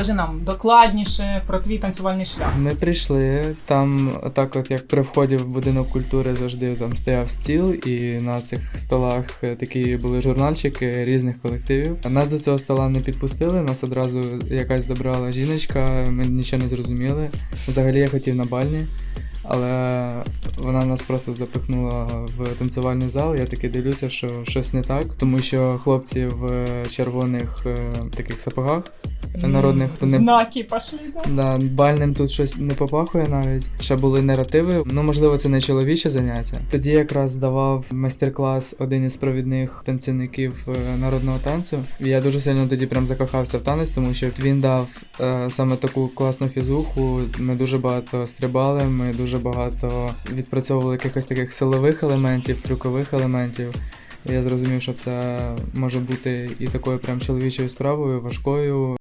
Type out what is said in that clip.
Розкажи нам докладніше про твій танцювальний шлях. Ми прийшли там, так от як при вході в будинок культури завжди там стояв стіл, і на цих столах е, такі були журнальчики різних колективів. Нас до цього стола не підпустили, нас одразу якась забрала жіночка, ми нічого не зрозуміли. Взагалі я хотів на бальні. Але вона нас просто запихнула в танцювальний зал. Я таки дивлюся, що щось не так, тому що хлопці в червоних е, таких сапогах народних вони Знаки пошли, да? Да, бальним тут щось не попахує навіть. Ще були наративи. Ну, можливо, це не чоловіче заняття. Тоді якраз давав майстер-клас один із провідних танцівників е, народного танцю. Я дуже сильно тоді прям закохався в танець, тому що він дав е, саме таку класну фізуху. Ми дуже багато стрибали, ми дуже багато відпрацьовували якихось таких силових елементів, трюкових елементів. Я зрозумів, що це може бути і такою прям чоловічою справою, важкою,